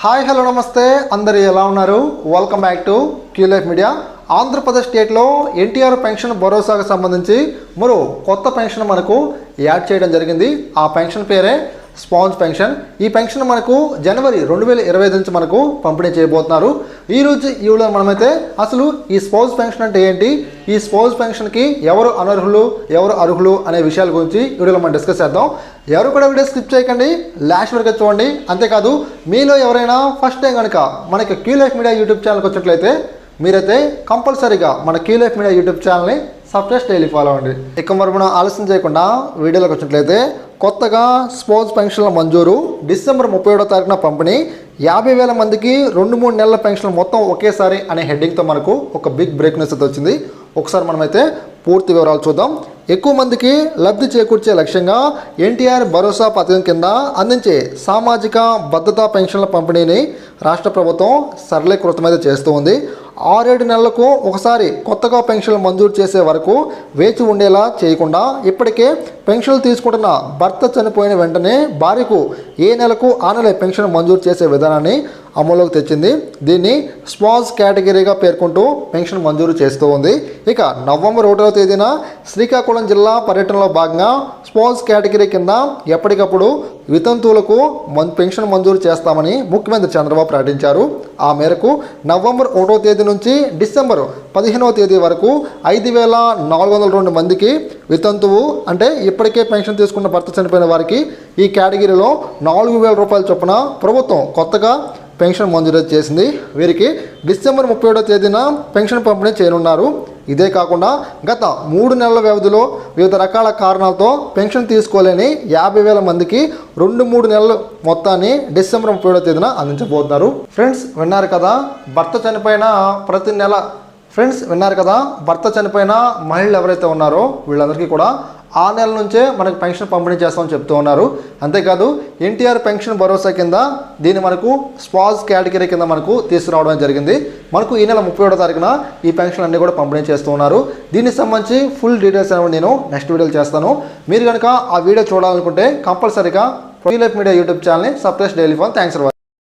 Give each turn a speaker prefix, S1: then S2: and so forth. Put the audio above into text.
S1: Hi hello నమస్తే. అందరు ఎలా ఉన్నారు? Welcome back to Q life media Andhra Pradesh స్టేట్లో ఎన్టీఆర్ పెన్షన్ భరోసాకు సంబంధించి మరో కొత్త పెన్షన్ మనకు యాడ్ చేయడం జరిగింది. ఆ పెన్షన్ పేరే స్పాన్స్ పెన్షన్. ఈ పెన్షన్ మనకు జనవరి రెండు వేల ఇరవై ఐదు నుంచి మనకు పంపిణీ చేయబోతున్నారు. ఈ రోజు ఈ వీడియోలో మనమైతే అసలు ఈ స్పౌజ్ పెన్షన్ అంటే ఏంటి? ఈ స్పౌజ్ పెన్షన్కి ఎవరు అనర్హులు ఎవరు అర్హులు అనే విషయాల గురించి వీడియోలో మనం డిస్కస్ చేద్దాం. ఎవరు కూడా వీడియో స్కిప్ చేయకండి లాస్ట్ వరకు చూడండి. అంతేకాదు మీలో ఎవరైనా ఫస్ట్ టైం కనుక మనకి క్యూ లైఫ్ మీడియా యూట్యూబ్ ఛానల్కి వచ్చినట్లయితే మీరైతే కంపల్సరీగా మన క్యూ లైఫ్ మీడియా యూట్యూబ్ ఛానల్ని సబ్స్క్రైబ్ డైలీ ఫాలో అవ్వండి. ఇక మరి మనం ఆలస్యం చేయకుండా వీడియోలోకి వచ్చినట్లయితే కొత్తగా స్పోర్ట్స్ పెన్షన్ల మంజూరు. డిసెంబర్ ముప్పై ఏడో తారీఖున పంపిణీ. యాభై వేల మందికి రెండు మూడు నెలల పెన్షన్లు మొత్తం ఒకేసారి అనే హెడ్డింగ్తో మనకు ఒక బిగ్ బ్రేక్ న్యూస్ అయితే వచ్చింది. ఒకసారి మనమైతే పూర్తి వివరాలు చూద్దాం. ఎక్కువ మందికి లబ్ధి చేకూర్చే లక్ష్యంగా ఎన్టీఆర్ భరోసా పథకం కింద అందించే సామాజిక భద్రతా పెన్షన్ల పంపిణీని రాష్ట్ర ప్రభుత్వం సరళీకృతమైతే చేస్తూ ఉంది. ఆరేడు నెలలకు ఒకసారి కొత్తగా పెన్షన్లు మంజూరు చేసే వరకు వేచి ఉండేలా చేయకుండా ఇప్పటికే పెన్షన్లు తీసుకుంటున్న భర్త చనిపోయిన వెంటనే భార్యకు ఏ నెలకు ఆ నెల పెన్షన్ మంజూరు చేసే విధానాన్ని అమలులోకి తెచ్చింది. దీన్ని స్పాన్స్ కేటగిరీగా పేర్కొంటూ పెన్షన్ మంజూరు చేస్తూ ఉంది. ఇక నవంబర్ ఒకటవ తేదీన శ్రీకాకుళం జిల్లా పర్యటనలో భాగంగా స్పాన్స్ కేటగిరీ కింద ఎప్పటికప్పుడు వితంతువులకు మన్ పెన్షన్ మంజూరు చేస్తామని ముఖ్యమంత్రి చంద్రబాబు ప్రకటించారు. ఆ మేరకు నవంబర్ ఒకటో తేదీ నుంచి డిసెంబర్ పదిహేనవ తేదీ వరకు ఐదు వేల నాలుగు వందల రెండు మందికి వితంతువు అంటే ఇప్పటికే పెన్షన్ తీసుకున్న భర్త చనిపోయిన వారికి ఈ కేటగిరీలో నాలుగు వేల రూపాయల చొప్పున ప్రభుత్వం కొత్తగా పెన్షన్ మంజూరు చేసింది. వీరికి డిసెంబర్ ముప్పై ఏడో తేదీన పెన్షన్ పంపిణీ చేయనున్నారు. ఇదే కాకుండా గత మూడు నెలల వ్యవధిలో వివిధ రకాల కారణాలతో పెన్షన్ తీసుకోలేని యాభై వేల మందికి రెండు మూడు నెలల మొత్తాన్ని డిసెంబర్ ముప్పై ఏడో తేదీన అందించబోతున్నారు. ఫ్రెండ్స్ విన్నారు కదా భర్త చనిపోయిన ప్రతి నెల. ఫ్రెండ్స్ విన్నారు కదా భర్త చనిపోయిన మహిళలు ఎవరైతే ఉన్నారో వీళ్ళందరికీ కూడా ఆ నెల నుంచే మనకు పెన్షన్ పంపిణీ చేస్తామని చెప్తూ ఉన్నారు. అంతేకాదు ఎన్టీఆర్ పెన్షన్ భరోసా కింద దీన్ని మనకు స్పాజ్ కేటగిరీ కింద మనకు తీసుకురావడం జరిగింది. మనకు ఈ నెల ముప్పై ఏడో తారీఖున ఈ పెన్షన్ అన్ని కూడా పంపిణీ చేస్తూ ఉన్నారు. దీనికి సంబంధించి ఫుల్ డీటెయిల్స్ అనేవి నేను నెక్స్ట్ వీడియోలో చేస్తాను. మీరు కనుక ఆ వీడియో చూడాలనుకుంటే కంపల్సరీగా లైఫ్ మీడియా యూట్యూబ్ ఛానల్ని subscribe daily phone thanks for